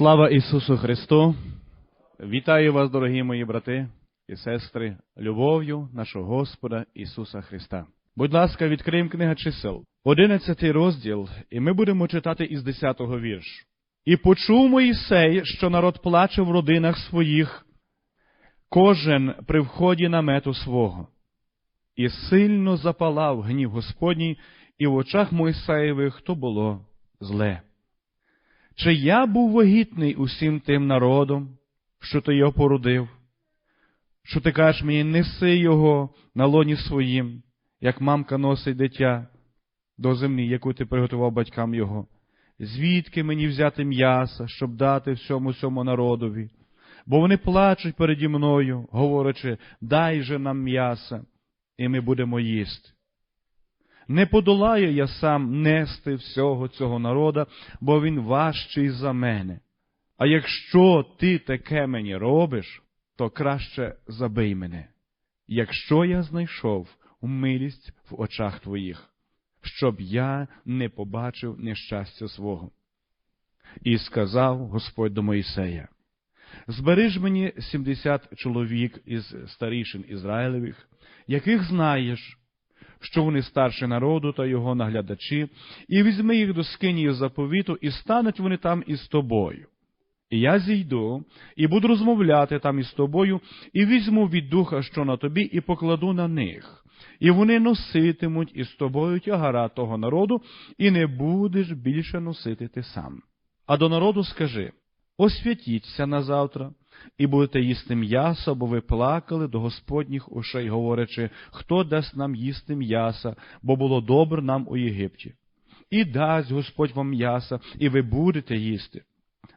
Слава Ісусу Христу! Вітаю вас, дорогі мої брати і сестри, любов'ю нашого Господа Ісуса Христа. Будь ласка, відкриємо книга чисел, 11 розділ, і ми будемо читати із 10 вірш. І почув Моїсей, що народ плаче в родинах своїх, кожен при вході намету свого. І сильно запалав гнів Господній, і в очах Мойсеєвих то було зле. Чи я був вагітний усім тим народом, що ти його породив? Що ти кажеш мені, неси його на лоні своїм, як мамка носить дитя до землі, яку ти приготував батькам його? Звідки мені взяти м'яса, щоб дати всьому цьому народові? Бо вони плачуть переді мною, говорячи, дай же нам м'яса, і ми будемо їсти. Не подолаю я сам нести всього цього народа, бо він важчий за мене. А якщо ти таке мені робиш, то краще забий мене, якщо я знайшов милість в очах твоїх, щоб я не побачив нещастя свого. І сказав Господь до Моїсея, збери ж мені сімдесят чоловік із старішин Ізраїлевих, яких знаєш, що вони старші народу та його наглядачі, і візьми їх до скинії заповіту, і стануть вони там із тобою. І я зійду, і буду розмовляти там із тобою, і візьму від духа, що на тобі, і покладу на них. І вони носитимуть із тобою тягара того народу, і не будеш більше носити ти сам. А до народу скажи освятіться на завтра, і будете їсти м'ясо, бо ви плакали до Господніх ушей, говорячи, хто дасть нам їсти м'яса, бо було добре нам у Єгипті. І дасть Господь вам м'яса, і ви будете їсти.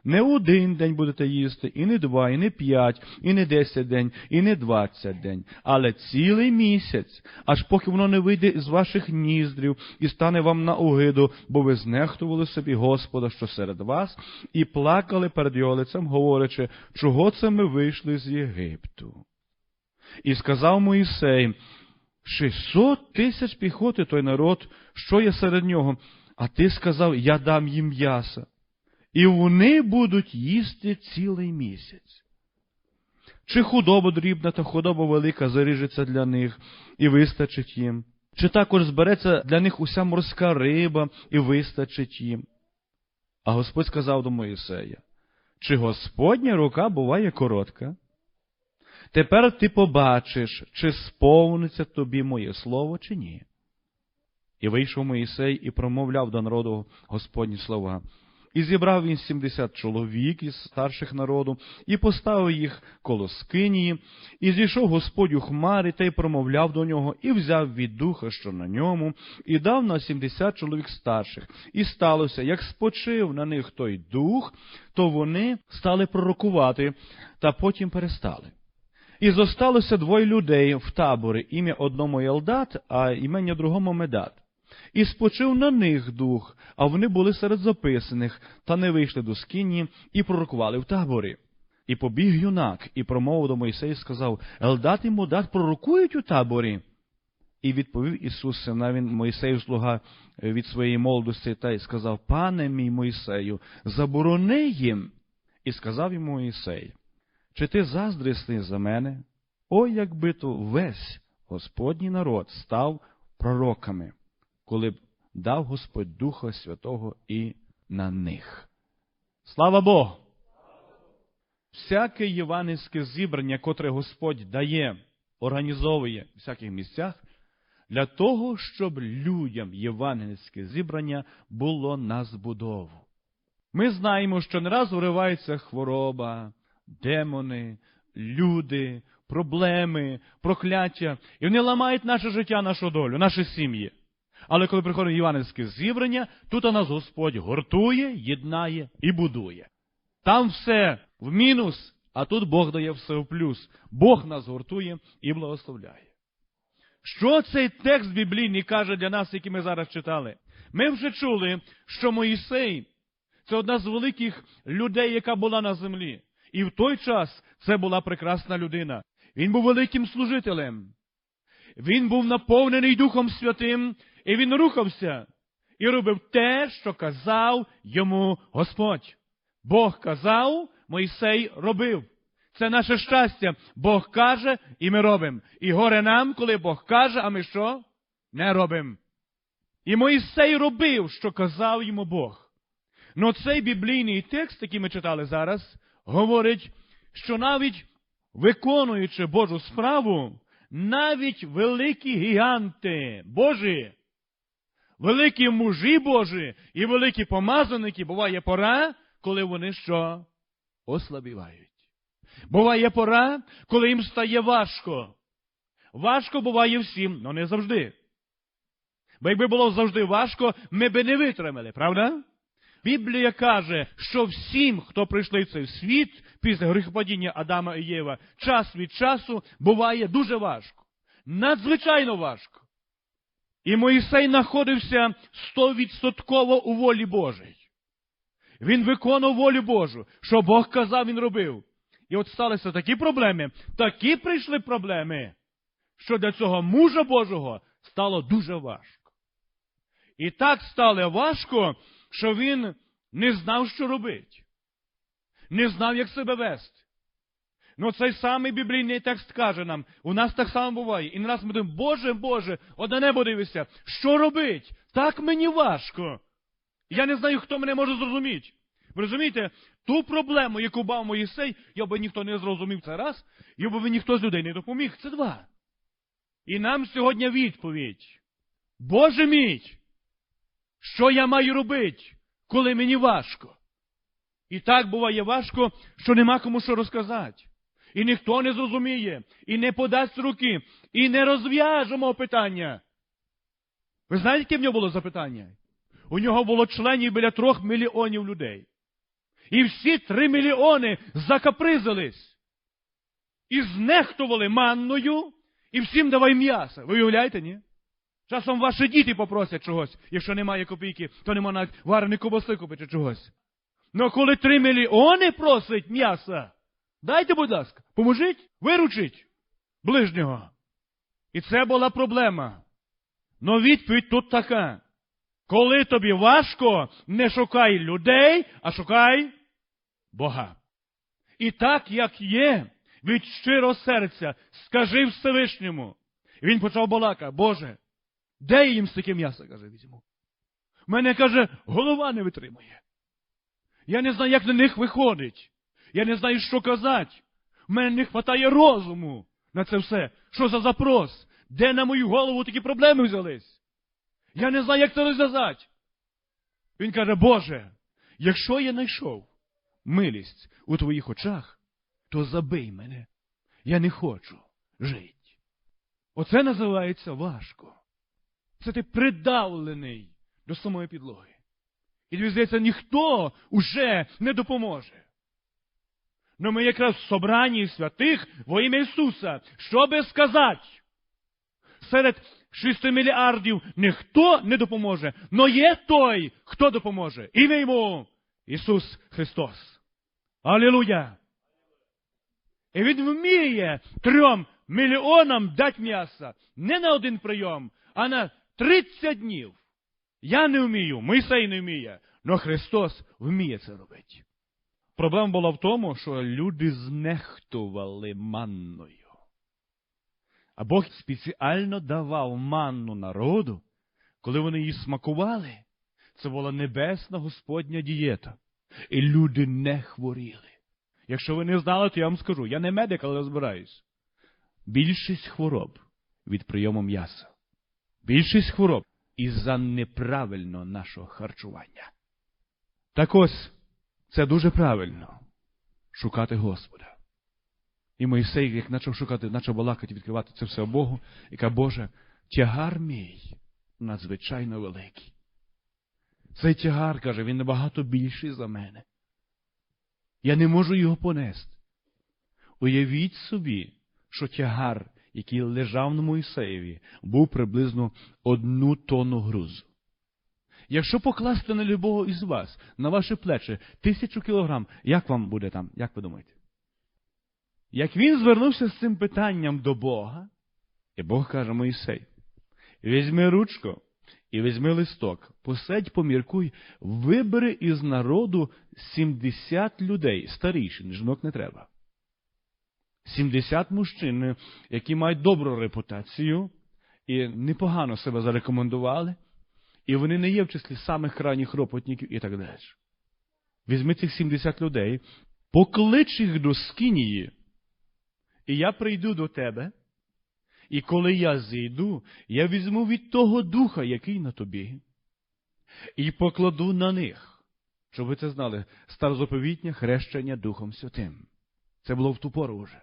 Не один день будете їсти, і не два, і не п'ять, і не десять день, і не двадцять день, але цілий місяць, аж поки воно не вийде з ваших ніздрів і стане вам на огиду, бо ви знехтували собі Господа, що серед вас, і плакали перед його лицем, говорячи, чого це ми вийшли з Єгипту. І сказав Моїсей, шістсот тисяч піхоти той народ, що є серед нього, а ти сказав, я дам їм м'яса і вони будуть їсти цілий місяць. Чи худоба дрібна та худоба велика заріжеться для них і вистачить їм, чи також збереться для них уся морська риба і вистачить їм. А Господь сказав до Моїсея, чи Господня рука буває коротка? Тепер ти побачиш, чи сповниться тобі моє слово, чи ні. І вийшов Моїсей і промовляв до народу Господні слова. І зібрав він сімдесят чоловік із старших народу, і поставив їх коло скинії, і зійшов Господь у хмари та й промовляв до нього, і взяв від духа, що на ньому, і дав на сімдесят чоловік старших. І сталося, як спочив на них той дух, то вони стали пророкувати, та потім перестали. І зосталося двоє людей в таборі, ім'я одному Елдат, а імення другому Медат. І спочив на них дух, а вони були серед записаних, та не вийшли до скині і пророкували в таборі. І побіг юнак, і промовив до Мойсея і сказав Елдат і Модат пророкують у таборі. І відповів Ісус, навіть Мойсею слуга від своєї молодості, та й сказав, Пане мій Мойсею, заборони їм. І сказав йому Мойсей, чи ти заздрісний за мене? О, якби то весь Господній народ став пророками коли б дав Господь Духа Святого і на них. Слава Богу! Всяке євангельське зібрання, котре Господь дає, організовує в всяких місцях, для того, щоб людям євангельське зібрання було на збудову. Ми знаємо, що не раз виривається хвороба, демони, люди, проблеми, прокляття, і вони ламають наше життя, нашу долю, наші сім'ї. Але коли приходить Іванівське зібрання, тут нас Господь гуртує, єднає і будує. Там все в мінус, а тут Бог дає все в плюс. Бог нас гуртує і благословляє. Що цей текст біблійний каже для нас, який ми зараз читали? Ми вже чули, що Моїсей це одна з великих людей, яка була на землі. І в той час це була прекрасна людина. Він був великим служителем. Він був наповнений Духом Святим, і він рухався і робив те, що казав йому Господь. Бог казав, Мойсей робив. Це наше щастя. Бог каже, і ми робимо. І горе нам, коли Бог каже, а ми що? Не робимо. І Моїсей робив, що казав йому Бог. Но цей біблійний текст, який ми читали зараз, говорить, що навіть виконуючи Божу справу, навіть великі гіганти Божі, великі мужі Божі і великі помазаники, буває пора, коли вони що? Ослабівають. Буває пора, коли їм стає важко. Важко буває всім, але не завжди. Бо якби було завжди важко, ми би не витримали, правда? Біблія каже, що всім, хто прийшли в цей світ після гріхопадіння Адама і Єва, час від часу буває дуже важко. Надзвичайно важко. І Моїсей знаходився стовідсотково у волі Божій. Він виконував волю Божу, що Бог казав, він робив. І от сталися такі проблеми, такі прийшли проблеми, що для цього мужа Божого стало дуже важко. І так стало важко, що він не знав, що робити, не знав, як себе вести. Ну цей самий біблійний текст каже нам, у нас так само буває. І на нас ми думаємо, Боже, Боже, одне небо дивися, що робить? Так мені важко. Я не знаю, хто мене може зрозуміти. Ви розумієте, ту проблему, яку бав Моїсей, я би ніхто не зрозумів це раз, і би ніхто з людей не допоміг. Це два. І нам сьогодні відповідь. Боже мій, що я маю робити, коли мені важко? І так буває важко, що нема кому що розказати. І ніхто не зрозуміє, і не подасть руки, і не розв'яжемо питання. Ви знаєте, яке в нього було запитання? У нього було членів біля трьох мільйонів людей. І всі три мільйони закапризились. І знехтували манною, і всім давай м'ясо. Ви уявляєте, ні? Часом ваші діти попросять чогось, якщо немає копійки, то нема навіть вареної ковбаси купити чогось. Ну коли три мільйони просить м'яса, дайте, будь ласка, поможіть, виручіть ближнього. І це була проблема. Но відповідь тут така. Коли тобі важко, не шукай людей, а шукай Бога. І так, як є, від щиро серця, скажи Всевишньому. І він почав балака, Боже, де їм стільки м'яса, каже, візьму. Мене, каже, голова не витримує. Я не знаю, як на них виходить. Я не знаю, що казати. У мене не вистачає розуму на це все. Що за запрос? Де на мою голову такі проблеми взялись? Я не знаю, як це розв'язати. Він каже, Боже, якщо я знайшов милість у твоїх очах, то забий мене. Я не хочу жити. Оце називається важко. Це ти придавлений до самої підлоги. І тобі здається, ніхто уже не допоможе. Но ми якраз в собранні святих во ім'я Ісуса, що би сказати? Серед 6 мільярдів ніхто не допоможе, но є той, хто допоможе. Ім'я йому Ісус Христос. Алілуя! І він вміє трьом мільйонам дати м'яса не на один прийом, а на 30 днів. Я не вмію, Мойсей не вміє, але Христос вміє це робити. Проблема була в тому, що люди знехтували манною. А Бог спеціально давав манну народу, коли вони її смакували. Це була небесна Господня дієта. І люди не хворіли. Якщо ви не знали, то я вам скажу. Я не медик, але розбираюсь. Більшість хвороб від прийому м'яса. Більшість хвороб із-за неправильного нашого харчування. Так ось, це дуже правильно шукати Господа. І Мойсей, як почав шукати, почав балакати, відкривати це все Богу, і каже, Боже, тягар мій надзвичайно великий. Цей тягар, каже, він набагато більший за мене. Я не можу його понести. Уявіть собі, що тягар, який лежав на Моїсеєві, був приблизно одну тонну грузу. Якщо покласти на любого із вас, на ваші плечі, тисячу кілограм, як вам буде там? Як ви думаєте? Як він звернувся з цим питанням до Бога, і Бог каже Моїсей, візьми ручку і візьми листок, посадь, поміркуй, вибери із народу 70 людей, старішин, жінок не треба. 70 мужчин, які мають добру репутацію і непогано себе зарекомендували, і вони не є в числі самих крайніх ропотників і так далі. Візьми цих 70 людей, поклич їх до скинії, і я прийду до тебе, і коли я зійду, я візьму від того духа, який на тобі, і покладу на них, щоб ви це знали, старозаповітнє хрещення Духом Святим. Це було в ту пору вже.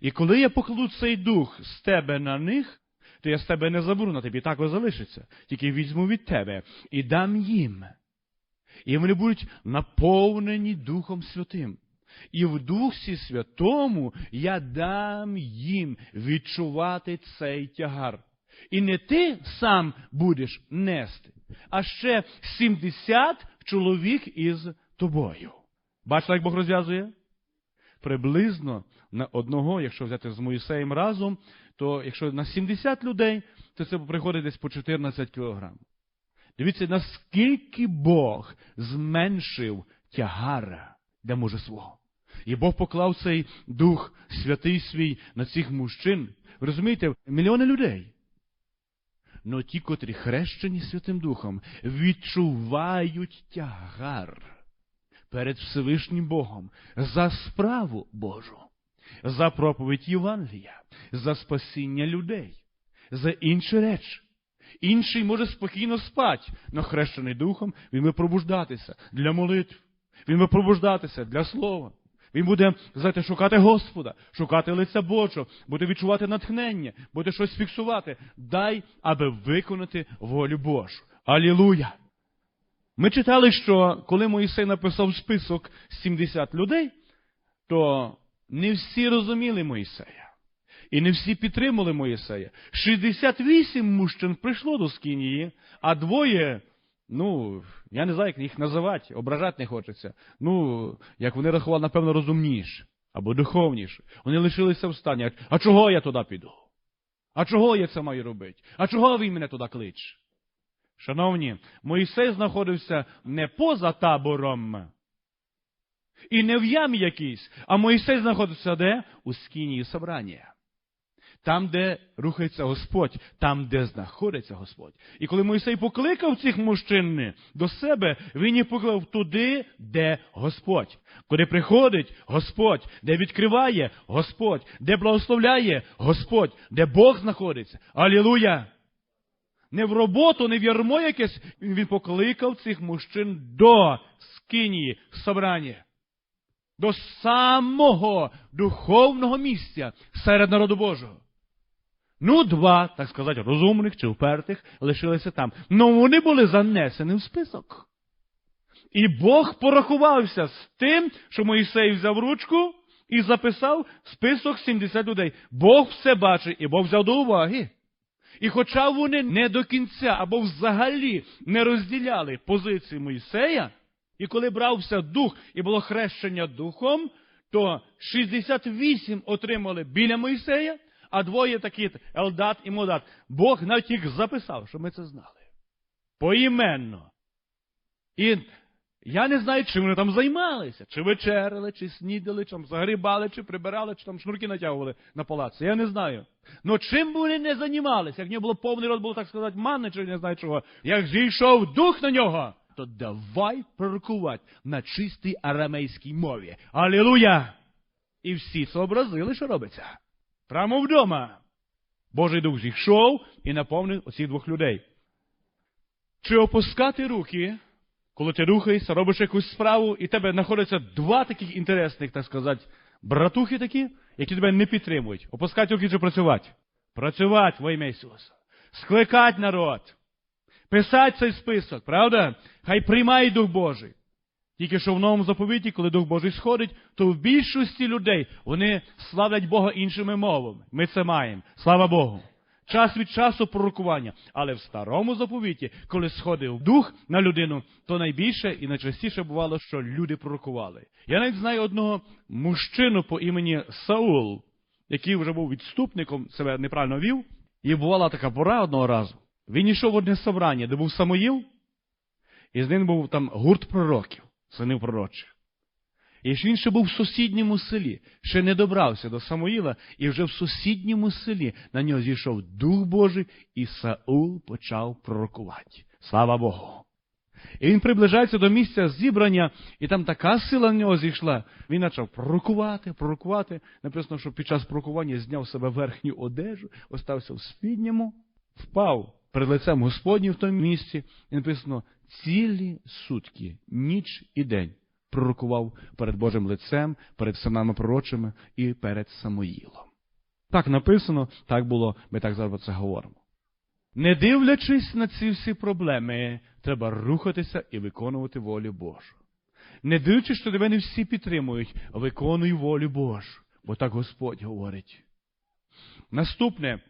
І коли я покладу цей дух з тебе на них, то я з тебе не заберу на тобі, так ось залишиться. Тільки візьму від тебе і дам їм. І вони будуть наповнені Духом Святим. І в Дусі Святому я дам їм відчувати цей тягар. І не ти сам будеш нести, а ще 70 чоловік із тобою. Бачите, як Бог розв'язує? Приблизно на одного, якщо взяти з Моїсеєм разом, то якщо на 70 людей, то це приходить десь по 14 кілограм. Дивіться, наскільки Бог зменшив тягара для може свого. І Бог поклав цей дух святий свій на цих мужчин. Ви розумієте, мільйони людей. Но ті, котрі хрещені Святим Духом, відчувають тягар перед Всевишнім Богом за справу Божу, за проповідь Євангелія, за спасіння людей, за інші речі. Інший може спокійно спати, но хрещений духом, він буде пробуждатися для молитв, він буде пробуждатися для слова. Він буде, знаєте, шукати Господа, шукати лиця Божого, буде відчувати натхнення, буде щось фіксувати. Дай, аби виконати волю Божу. Алілуя! Ми читали, що коли Моїсей написав список 70 людей, то не всі розуміли Моїсея. І не всі підтримали Моїсея. 68 мужчин прийшло до Скинії, а двоє, ну, я не знаю, як їх називати, ображати не хочеться. Ну, як вони рахували, напевно, розумніше або духовніше. Вони лишилися в стані. А чого я туди піду? А чого я це маю робити? А чого він мене туди кличе? Шановні, Моїсей знаходився не поза табором. І не в ямі якійсь, а Моїсей знаходився де? У скінії собрання. Там, де рухається Господь, там, де знаходиться Господь. І коли Мойсей покликав цих мужчин до себе, він їх покликав туди, де Господь. Куди приходить Господь, де відкриває Господь, де благословляє Господь, де Бог знаходиться. Алілуя! Не в роботу, не в ярмо якесь. Він покликав цих мужчин до скинії собрання. До самого духовного місця серед народу Божого. Ну, два, так сказати, розумних чи впертих лишилися там. Ну вони були занесені в список. І Бог порахувався з тим, що Моїсей взяв ручку і записав список 70 людей. Бог все бачить, і Бог взяв до уваги. І хоча вони не до кінця або взагалі не розділяли позиції Моїсея, і коли брався дух і було хрещення духом, то 68 отримали біля Моїсея, а двоє такі Елдат і Модат. Бог навіть їх записав, щоб ми це знали. Поіменно. І я не знаю, чим вони там займалися. Чи вечеряли, чи снідали, чи там загрібали, чи прибирали, чи там шнурки натягували на палаці. Я не знаю. Ну чим би вони не займалися, як нього було повний рот, було так сказати, манни, чи не знаю чого. Як зійшов дух на нього, то давай пророкувати на чистій арамейській мові. Алілуя! І всі зобразили, що робиться. Прямо вдома. Божий дух зійшов і наповнив оці двох людей. Чи опускати руки, коли ти рухаєшся, робиш якусь справу, і тебе знаходяться два таких інтересних, так сказати, братухи такі, які тебе не підтримують. Опускати руки чи працювати? Працювати во ім'я Ісуса. Скликати народ. Писати цей список, правда? Хай приймає Дух Божий. Тільки що в новому заповіті, коли Дух Божий сходить, то в більшості людей вони славлять Бога іншими мовами. Ми це маємо. Слава Богу. Час від часу пророкування. Але в старому заповіті, коли сходив дух на людину, то найбільше і найчастіше бувало, що люди пророкували. Я навіть знаю одного мужчину по імені Саул, який вже був відступником, себе неправильно вів, і бувала така пора одного разу. Він йшов в одне собрання, де був Самоїл, і з ним був там гурт пророків, синів пророчих. І ж він ще був в сусідньому селі, ще не добрався до Самоїла, і вже в сусідньому селі на нього зійшов Дух Божий, і Саул почав пророкувати. Слава Богу! І він приближається до місця зібрання, і там така сила на нього зійшла. Він почав пророкувати, пророкувати. Написано, що під час пророкування зняв себе верхню одежу, остався в спідньому, впав перед лицем Господнім в тому місці, і написано цілі сутки, ніч і день пророкував перед Божим лицем, перед синами пророчими і перед Самоїлом. Так написано, так було, ми так зараз це говоримо. Не дивлячись на ці всі проблеми, треба рухатися і виконувати волю Божу. Не дивлячись, що тебе не всі підтримують, виконуй волю Божу, бо так Господь говорить. Наступне.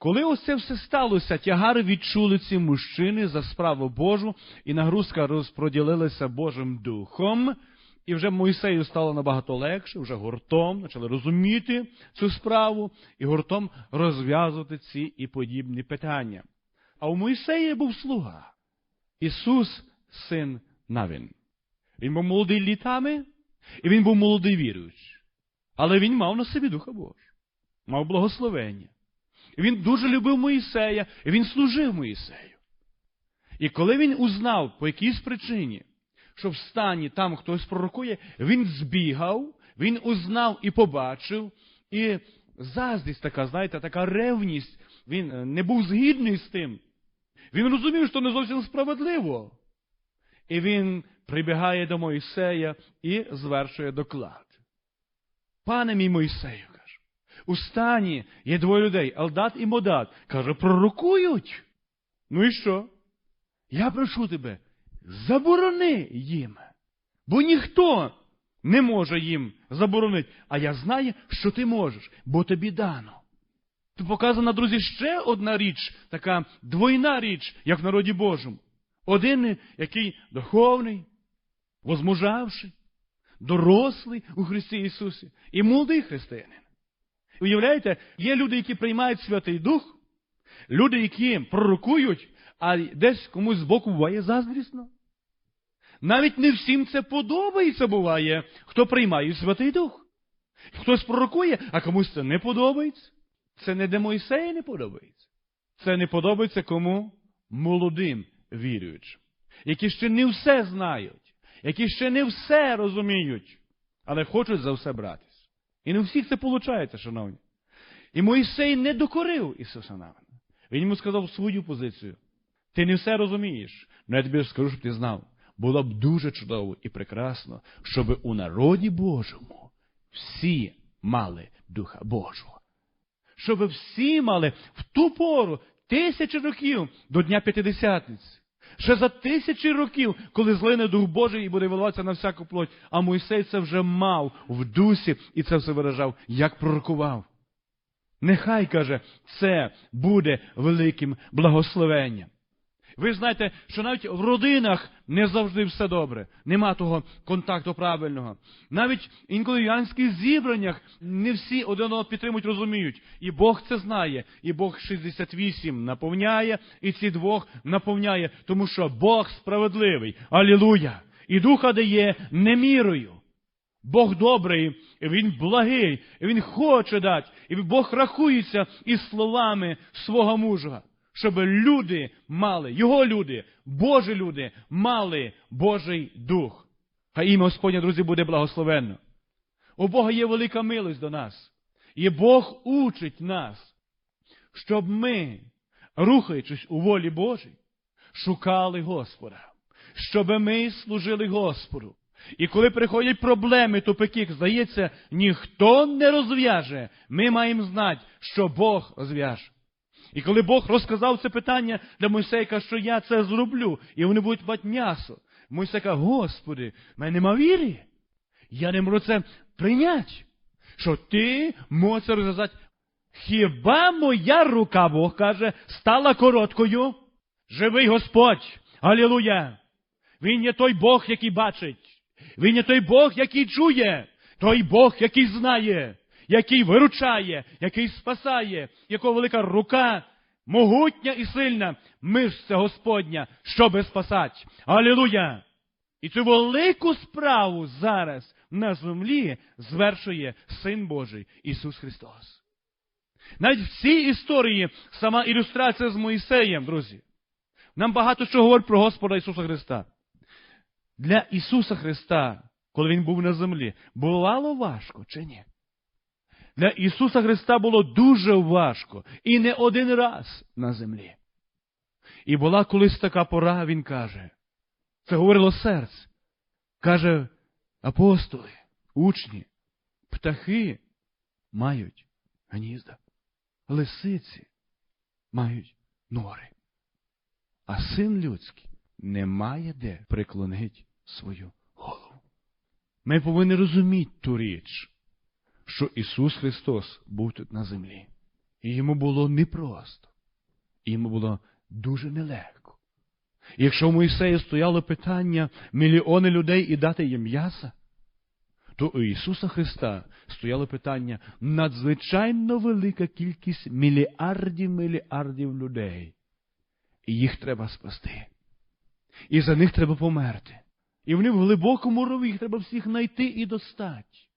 Коли ось це все сталося, тягари відчули ці мужчини за справу Божу, і нагрузка розпроділилася Божим Духом, і вже Мойсею стало набагато легше, вже гуртом почали розуміти цю справу і гуртом розв'язувати ці і подібні питання. А у Мойсеї був слуга Ісус, син Навін. Він був молодий літами, і він був молодий віруючий. Але він мав на собі Духа Божого, мав благословення. Він дуже любив Моїсея, він служив Моїсею. І коли він узнав по якійсь причині, що в стані там хтось пророкує, він збігав, він узнав і побачив, і заздрість така, знаєте, така ревність, він не був згідний з тим. Він розумів, що не зовсім справедливо. І він прибігає до Моїсея і звершує доклад. Пане мій Моїсею, у стані є двоє людей, Елдат і Модат. Каже, пророкують. Ну і що? Я прошу тебе, заборони їм. Бо ніхто не може їм заборонити. А я знаю, що ти можеш, бо тобі дано. Тут показана, друзі, ще одна річ, така двойна річ, як в народі Божому. Один, який духовний, возмужавший, дорослий у Христі Ісусі, і молодий християнин. Уявляєте, є люди, які приймають Святий Дух, люди, які пророкують, а десь комусь збоку буває заздрісно. Навіть не всім це подобається буває, хто приймає Святий Дух. Хтось пророкує, а комусь це не подобається. Це не де Мойсея не подобається. Це не подобається кому? Молодим віруючим, які ще не все знають, які ще не все розуміють, але хочуть за все брати. І не у всіх це виходить, шановні. І Моїсей не докорив Ісуса Навина. Він йому сказав свою позицію. Ти не все розумієш, але я тобі скажу, щоб ти знав. Було б дуже чудово і прекрасно, щоб у народі Божому всі мали Духа Божого. Щоб всі мали в ту пору тисячі років до Дня П'ятидесятниці. Ще за тисячі років, коли злине Дух Божий і буде виливатися на всяку плоть, а Мойсей це вже мав в дусі і це все виражав, як пророкував. Нехай, каже, це буде великим благословенням. Ви знаєте, що навіть в родинах не завжди все добре, нема того контакту правильного. Навіть інколи в янських зібраннях не всі один одного підтримують, розуміють. І Бог це знає, і Бог 68 наповняє, і ці двох наповняє, тому що Бог справедливий. Алілуя! І духа дає не мірою. Бог добрий, Він благий, Він хоче дати, і Бог рахується із словами свого мужа щоб люди мали, його люди, Божі люди, мали Божий дух. Хай ім'я Господнє, друзі, буде благословенно. У Бога є велика милость до нас. І Бог учить нас, щоб ми, рухаючись у волі Божій, шукали Господа, щоб ми служили Господу. І коли приходять проблеми, тупики, здається, ніхто не розв'яже, ми маємо знати, що Бог розв'яже. І коли Бог розказав це питання для Мойсейка, що я це зроблю, і вони будуть мати м'ясо, Мойсей каже, Господи, в мене нема віри. Я не можу це прийняти. Що ти можеш це розв'язати Хіба моя рука, Бог каже, стала короткою? Живий Господь! Алілуя! Він є той Бог, який бачить. Він є той Бог, який чує, той Бог, який знає, який виручає, який спасає, якого велика рука, могутня і сильна, мишця Господня, щоби спасати. Алілуя! І цю велику справу зараз на землі звершує Син Божий Ісус Христос. Навіть в цій історії сама ілюстрація з Моїсеєм, друзі. Нам багато що говорить про Господа Ісуса Христа. Для Ісуса Христа, коли Він був на землі, бувало важко чи ні? Для Ісуса Христа було дуже важко і не один раз на землі. І була колись така пора, Він каже, це говорило серце. Каже, апостоли, учні, птахи мають гнізда, лисиці мають нори, а син людський не має де приклонить свою голову. Ми повинні розуміти ту річ, що Ісус Христос був тут на землі. І йому було непросто, йому було дуже нелегко. Якщо в Моїсеї стояло питання мільйони людей і дати їм м'яса, то у Ісуса Христа стояло питання надзвичайно велика кількість мільярдів мільярдів людей. І їх треба спасти. І за них треба померти. І вони в глибокому рові, їх треба всіх знайти і достати.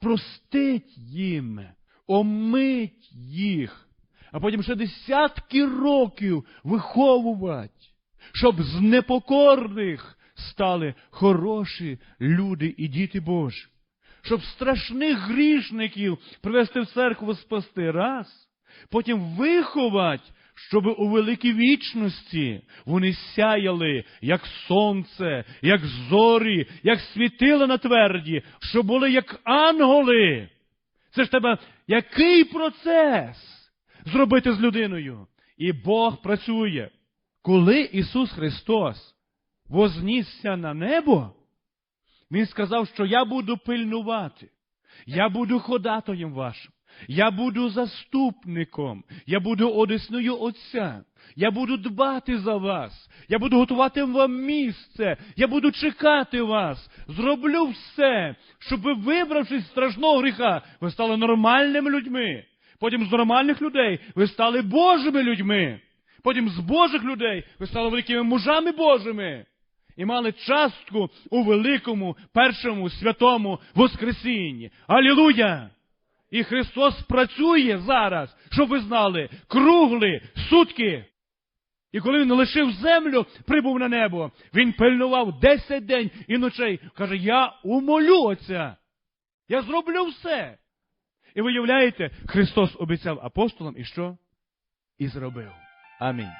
Простить їм, омить їх, а потім ще десятки років виховувати, щоб з непокорних стали хороші люди і діти Божі. Щоб страшних грішників привести в церкву спасти раз, потім виховати, щоб у великій вічності вони сяяли, як сонце, як зорі, як світила на тверді, щоб були як ангели. Це ж тебе який процес зробити з людиною? І Бог працює. Коли Ісус Христос вознісся на небо, Він сказав, що я буду пильнувати, я буду ходатаєм вашим, я буду заступником, я буду одесною Отця, я буду дбати за вас, я буду готувати вам місце, я буду чекати вас, зроблю все, щоб ви, вибравшись з страшного гріха, ви стали нормальними людьми. Потім з нормальних людей ви стали Божими людьми. Потім з Божих людей ви стали великими мужами Божими і мали частку у великому першому святому Воскресінні. Алілуя! І Христос працює зараз, щоб ви знали, круглі сутки. І коли він лишив землю, прибув на небо, він пильнував десять день і ночей. Каже, я умолю Отця. Я зроблю все. І виявляєте, Христос обіцяв апостолам і що? І зробив. Амінь.